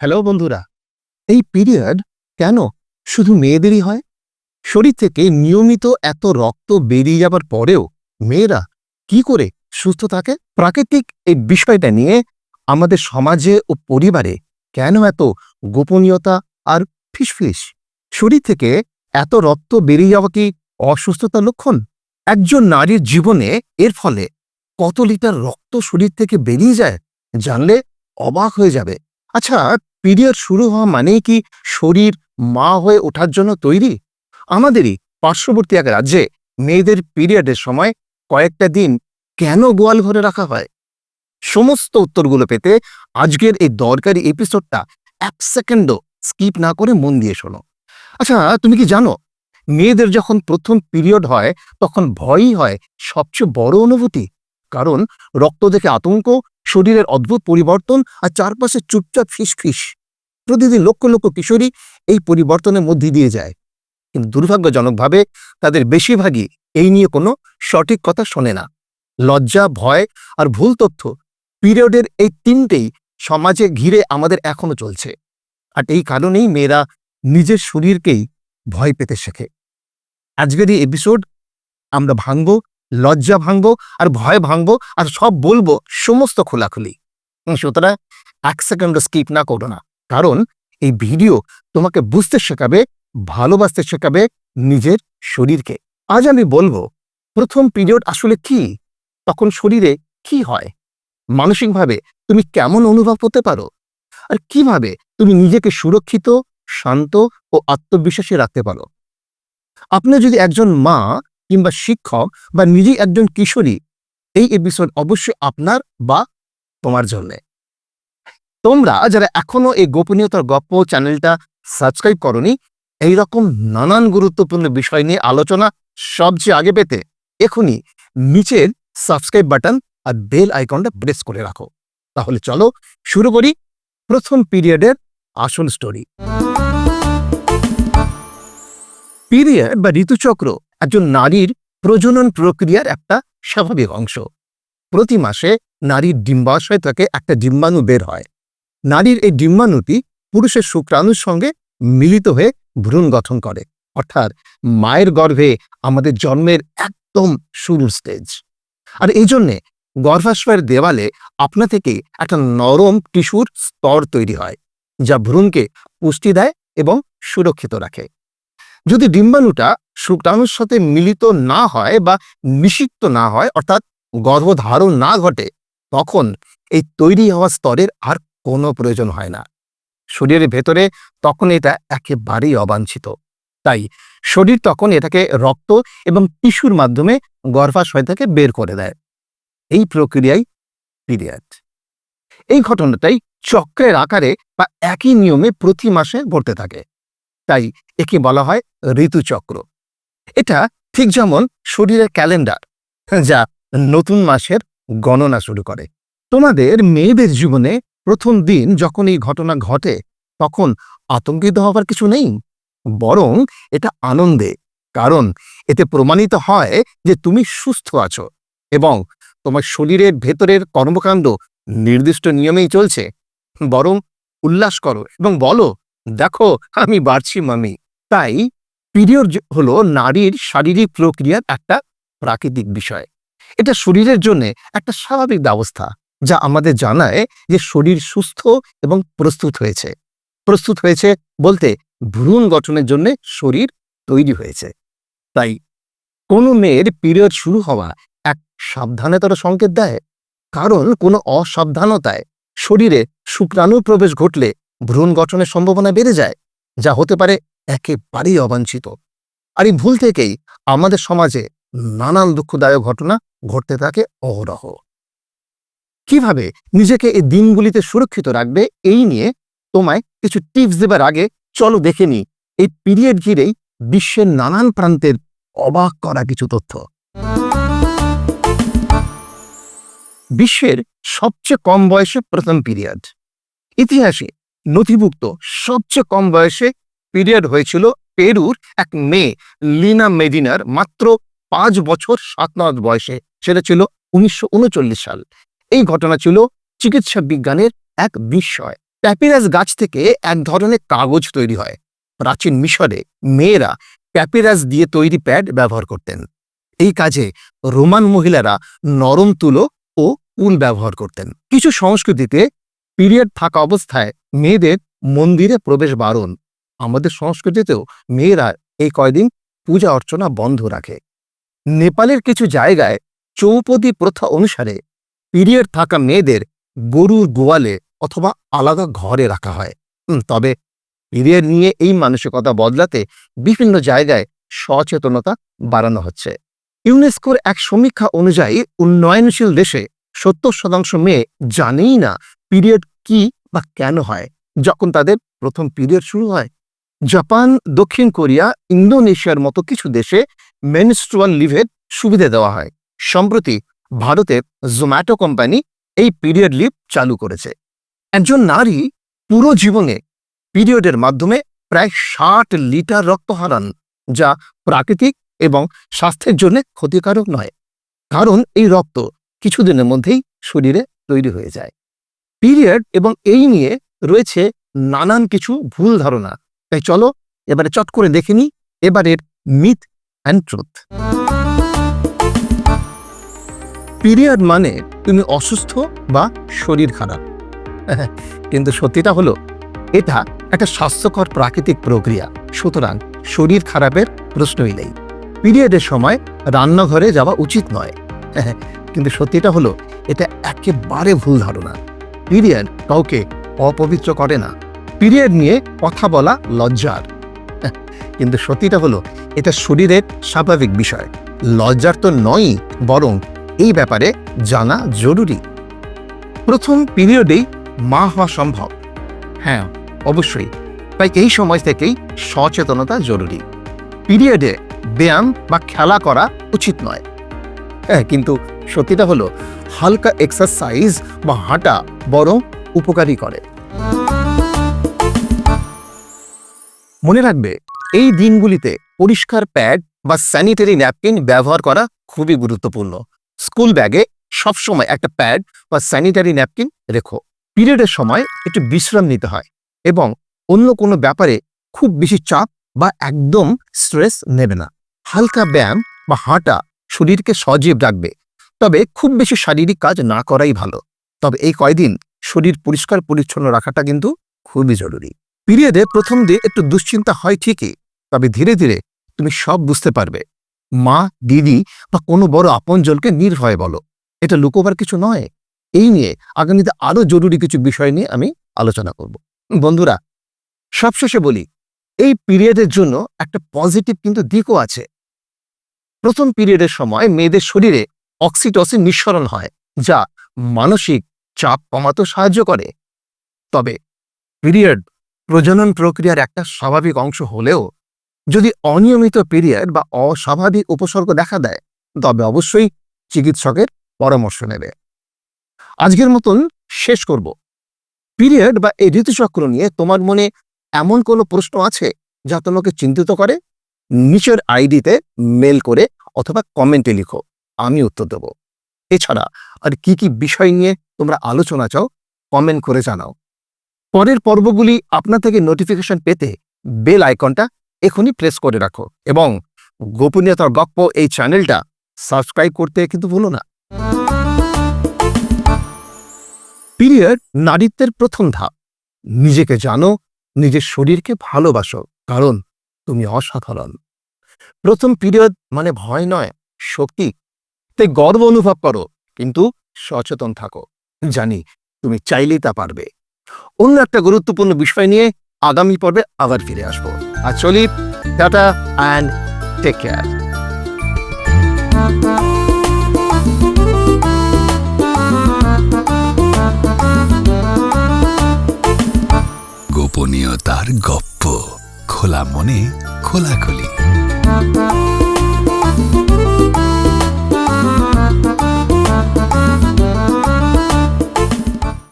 Hello বন্ধুরা, এই period কেন শুধু মেয়েদেরই হয়? শরীর থেকে নিয়মিত এত রক্ত বেরিয়ে যাবার পরেও মেয়েরা কি করে সুস্থ থাকে? প্রাকৃতিক এই বিষয়টা নিয়ে আমাদের সমাজে ও পরিবারে কেন এত গোপনীয়তা আর ফিসফিস? শরীর থেকে এত রক্ত বেরিয়ে যাওয়া কি অসুস্থতার লক্ষণ? একজন নারীর জীবনে এর ফলে কত লিটার রক্ত শরীর থেকে বেরিয়ে যায় জানলে অবাক হয়ে যাবে। আচ্ছা পিরিয়ড শুরু হওয়া মানেই কি শরীর মা হয়ে ওঠার জন্য তৈরি? আমাদেরই পার্শ্ববর্তী এক রাজ্যে মেয়েদের পিরিয়ডের সময় কয়েকটা দিন কেন গোয়াল ঘরে রাখা হয়? সমস্ত উত্তরগুলো পেতে আজকের এই দরকারি এপিসোডটা এক সেকেন্ডও স্কিপ না করে মন দিয়ে শোনো। আচ্ছা তুমি কি জানো, মেয়েদের যখন প্রথম পিরিয়ড হয়, তখন ভয়ই হয় সবচেয়ে বড় অনুভূতি। কারণ রক্ত দেখে আতঙ্ক শরীরের অদ্ভুত পরিবর্তন আর চারপাশে চুপচাপ ফিসফিস প্রতিদিন লক্ষ লক্ষ কিশোরী এই পরিবর্তনের মধ্যে দিয়ে যায়। কিন্তু দুর্ভাগ্যজনকভাবে তাদের বেশিরভাগই এই নিয়ে কোনো সঠিক কথা শোনে না। লজ্জা, ভয় আর ভুল তথ্য পিরিয়ডের এই তিনটেই সমাজে ঘিরে আমাদের এখনও চলছে। আর এই কারণেই মেয়েরা নিজের শরীরকেই ভয় পেতে শেখে। আজকের এই এপিসোড আমরা ভাঙবো লজ্জা ভাঙবো আর ভয় ভাঙবো আর সব বলব সমস্ত খোলাখুলি। সুতরাং এক সেকেন্ড স্কিপ না করো না। কারণ এই ভিডিও তোমাকে বুঝতে শেখাবে, ভালোবাসতে শেখাবে নিজের শরীরকে। আজ আমি বলব, প্রথম পিরিয়ড আসলে কি? তখন শরীরে কি হয়? মানসিকভাবে তুমি কেমন অনুভব হতে পারো? আর কীভাবে তুমি নিজেকে সুরক্ষিত, শান্ত ও আত্মবিশ্বাসী রাখতে পারো? আপনি যদি একজন মা কিংবা শিক্ষক বা নিজেই একজন কিশোরী, এই এপিসোড অবশ্যই আপনার বা তোমার জন্য। তোমরা যারা এখনও এই গোপনীয়তার গপ্প চ্যানেলটা সাবস্ক্রাইব করনি, এইরকম নানান গুরুত্বপূর্ণ বিষয় নিয়ে আলোচনা সবচেয়ে আগে পেতে এখনই নিচের সাবস্ক্রাইব বাটন আর বেল আইকনটা প্রেস করে রাখো। তাহলে চলো শুরু করি প্রথম পিরিয়ডের আসল স্টোরি পিরিয়ড বা ঋতুচক্র একজন নারীর প্রজনন প্রক্রিয়ার একটা স্বাভাবিক অংশ। প্রতি মাসে নারীর ডিম্বাশয় থেকে একটা ডিম্বাণু বের হয়। নারীর এই ডিম্বাণুটি পুরুষের শুক্রাণুর সঙ্গে মিলিত হয়ে ভ্রূণ গঠন করে। অর্থাৎ মায়ের গর্ভে আমাদের জন্মের একদম শুরুর স্টেজ আর এই জন্যে গর্ভাশয়ের দেওয়ালে আপনা থেকে একটা নরম টিস্যুর স্তর তৈরি হয়, যা ভ্রূণকে পুষ্টি দেয় এবং সুরক্ষিত রাখে। যদি ডিম্বাণুটা শুক্রাণুর সাথে মিলিত না হয় বা নিষিক্ত না হয়, অর্থাৎ গর্ভধারণ না ঘটে, তখন এই তৈরি হওয়া স্তরের আর কোনো প্রয়োজন হয় না। শরীরের ভেতরে তখন এটা একেবারেই অবাঞ্ছিত। তাই শরীর তখন এটাকে রক্ত এবং টিস্যুর মাধ্যমে গর্ভাশয় থেকে বের করে দেয়। এই প্রক্রিয়াই পিরিয়ড। এই ঘটনাটাই চক্রের আকারে বা একই নিয়মে প্রতি মাসে ঘটতে থাকে। তাই একে বলা হয় ঋতুচক্র। এটা ঠিক যেমন শরীরের ক্যালেন্ডার, যা নতুন মাসের গণনা শুরু করে। তোমাদের মেয়েদের জীবনে প্রথম দিন যখন এই ঘটনা ঘটে, তখন আতঙ্কিত হবার কিছু নেই, বরং এটা আনন্দে, কারণ এতে প্রমাণিত হয় যে তুমি সুস্থ আছো এবং তোমার শরীরের ভেতরের কর্মকাণ্ড নির্দিষ্ট নিয়মেই চলছে। বরং উল্লাস করো এবং বলো, দেখো, আমি বাড়ছি, মামি। তাই পিরিয়ড হলো নারীর শারীরিক প্রক্রিয়ার একটা প্রাকৃতিক বিষয়। এটা শরীরের জন্য একটা স্বাভাবিক ব্যবস্থা, যা আমাদের জানায় যে শরীর সুস্থ এবং প্রস্তুত হয়েছে। প্রস্তুত হয়েছে বলতে ভ্রূণ গঠনের জন্য শরীর তৈরি হয়েছে। তাই কোনো মেয়ের পিরিয়ড শুরু হওয়া এক সাবধানতার সংকেত দেয়, কারণ কোনো অসাবধানতায় শরীরে শুক্রাণু প্রবেশ ঘটলে ভ্রূণ গঠনের সম্ভাবনা বেড়ে যায়, যা হতে পারে একেবারেই অবাঞ্ছিত। আর এই ভুল থেকেই আমাদের সমাজে নানান দুঃখদায়ক ঘটনা ঘটতে থাকে অহরহ। কীভাবে নিজেকে এই দিনগুলিতে সুরক্ষিত রাখবে এই নিয়ে তোমায় কিছু টিপস দেবার আগে চলো দেখে নি এই পিরিয়ড ঘিরেই বিশ্বের নানান প্রান্তের অবাক করা কিছু তথ্য। বিশ্বের সবচেয়ে কম বয়সে প্রথম পিরিয়ড। ইতিহাসে নথিভুক্ত সবচেয়ে কম বয়সে পিরিয়ড হয়েছিল পেরুর এক মেয়ে, লিনা মেদিনার মাত্র পাঁচ বছর সাত মাস বয়সে। সেটা ছিল উনিশশো উনচল্লিশ সাল। এই ঘটনা ছিল চিকিৎসা বিজ্ঞানের এক বিস্ময়। প্যাপিরাস গাছ থেকে এক ধরনের কাগজ তৈরি হয়। প্রাচীন মিশরে মেয়েরা প্যাপিরাস দিয়ে তৈরি প্যাড ব্যবহার করতেন। এই কাজে রোমান মহিলারা নরম তুলো ও উল ব্যবহার করতেন। কিছু সংস্কৃতিতে পিরিয়ড থাকা অবস্থায় মেয়েদের মন্দিরে প্রবেশ বারণ আমাদের সংস্কৃতিতেও মেয়েরা এই কয়দিন পূজা অর্চনা বন্ধ রাখে। নেপালের কিছু জায়গায় চৌপদী প্রথা অনুসারে পিরিয়ড থাকা মেয়েদের গরুর গোয়ালে অথবা আলাদা ঘরে রাখা হয়। তবে পিরিয়ড নিয়ে এই মানসিকতা বদলাতে বিভিন্ন জায়গায় সচেতনতা বাড়ানো হচ্ছে। ইউনেস্কোর এক সমীক্ষা অনুযায়ী উন্নয়নশীল দেশে সত্তর শতাংশ মেয়ে জানেই না পিরিয়ড কি বা কেন হয়। যখন তাদের প্রথম পিরিয়ড শুরু হয় জাপান, দক্ষিণ কোরিয়া, ইন্দোনেশিয়ার মতো কিছু দেশে মেনস্ট্রুয়াল লিভের সুবিধা দেওয়া হয়। সম্প্রতি ভারতের জোম্যাটো কোম্পানি এই পিরিয়ড লিভ চালু করেছে। একজন নারী পুরো জীবনে পিরিয়ডের মাধ্যমে প্রায় ষাট লিটার রক্ত হারান, যা প্রাকৃতিক এবং স্বাস্থ্যের জন্য ক্ষতিকারক নয়। কারণ এই রক্ত কিছুদিনের মধ্যেই শরীরে তৈরি হয়ে যায়। পিরিয়ড এবং এই নিয়ে রয়েছে নানান কিছু ভুল ধারণা। তাই চলো, এবারে চট করে দেখে নিই, এবারের মিথ অ্যান্ড ট্রুথ পিরিয়ড মানে তুমি অসুস্থ বা শরীর খারাপ। কিন্তু সত্যিটা হলো, এটা একটা স্বাস্থ্যকর প্রাকৃতিক প্রক্রিয়া। সুতরাং শরীর খারাপের প্রশ্নই নেই। পিরিয়ডের সময় রান্নাঘরে যাওয়া উচিত নয়। কিন্তু সত্যিটা হলো, এটা একেবারে ভুল ধারণা। পিরিয়ড কাউকে অপবিত্র করে না। পিরিয়ড নিয়ে কথা বলা লজ্জার। কিন্তু সত্যিটা হলো, এটা শরীরের স্বাভাবিক বিষয়। লজ্জার তো নয়ই, বরং এই ব্যাপারে জানা জরুরি। প্রথম পিরিয়ডেই মা হওয়া সম্ভব। হ্যাঁ অবশ্যই। তাই এই সময় থেকেই সচেতনতা জরুরি। পিরিয়ডে ব্যায়াম বা খেলা করা উচিত নয়। হ্যাঁ কিন্তু সত্যিটা হলো, হালকা এক্সারসাইজ বা হাঁটা বরং উপকারী করে। মনে রাখবে, এই দিনগুলিতে পরিষ্কার প্যাড বা স্যানিটারি ন্যাপকিন ব্যবহার করা খুবই গুরুত্বপূর্ণ। স্কুল ব্যাগে সবসময় একটা প্যাড বা স্যানিটারি ন্যাপকিন রেখো। পিরিয়ডের সময় একটু বিশ্রাম নিতে হয় এবং অন্য কোনো ব্যাপারে খুব বেশি চাপ বা একদম স্ট্রেস নেবে না। হালকা ব্যায়াম বা হাঁটা শরীরকে সজীব রাখবে, তবে খুব বেশি শারীরিক কাজ না করাই ভালো। তবে এই কয়দিন শরীর পরিষ্কার পরিচ্ছন্ন রাখাটা কিন্তু খুবই জরুরি। পিরিয়ডে প্রথম দিয়ে একটু দুশ্চিন্তা হয় ঠিকই, তবে ধীরে ধীরে তুমি সব বুঝতে পারবে। মা, দিদি বা কোনো বড় আপনজনকে নির্ভয়ে বলো। এটা লুকোবার কিছু নয়। এই নিয়ে আগামীতে আরও জরুরি কিছু বিষয় নিয়ে আমি আলোচনা করব। বন্ধুরা, সবশেষে বলি, এই পিরিয়ডের জন্য একটা পজিটিভ কিন্তু দিকও আছে। প্রথম পিরিয়ডের সময় মেয়েদের শরীরে অক্সিটসিন নিঃসরণ হয়, যা মানসিক চাপ কমাতে সাহায্য করে। তবে পিরিয়ড প্রজনন প্রক্রিয়ার একটা স্বাভাবিক অংশ হলেও যদি অনিয়মিত পিরিয়ড বা অস্বাভাবিক উপসর্গ দেখা দেয়, তবে অবশ্যই চিকিৎসকের পরামর্শ নেবে। আজকের মতন শেষ করব। পিরিয়ড বা এই ঋতুচক্র নিয়ে তোমার মনে এমন কোনো প্রশ্ন আছে যা তোমাকে চিন্তিত করে? নিচের আইডিতে মেল করে অথবা কমেন্টে লিখো, আমি উত্তর দেব। এছাড়া আর কি কি বিষয় নিয়ে তোমরা আলোচনা চাও, কমেন্ট করে জানাও। পরের পর্বগুলি আপনার থেকে নোটিফিকেশন পেতে বেল আইকনটা এখনই প্রেস করে রাখো এবং গোপনীয়তার গপ্প এই চ্যানেলটা সাবস্ক্রাইব করতে কিন্তু ভুলো না। পিরিয়ড নারীত্বের প্রথম ধাপ। নিজেকে জানো, নিজের শরীরকে ভালোবাসো, কারণ তুমি অসাধারণ। প্রথম পিরিয়ড মানে ভয় নয়, শক্তি। তাই গর্ব অনুভব করো, কিন্তু সচেতন থাকো। জানি তুমি চাইলেই তা পারবে। অন্য একটা গুরুত্বপূর্ণ বিষয় নিয়ে আগামী পর্বে আবার ফিরে আসব। আর চলি, টাটা অ্যান্ড টেক কেয়ার গোপনীয়তার গপ্প, খোলা মনে খোলাখুলি।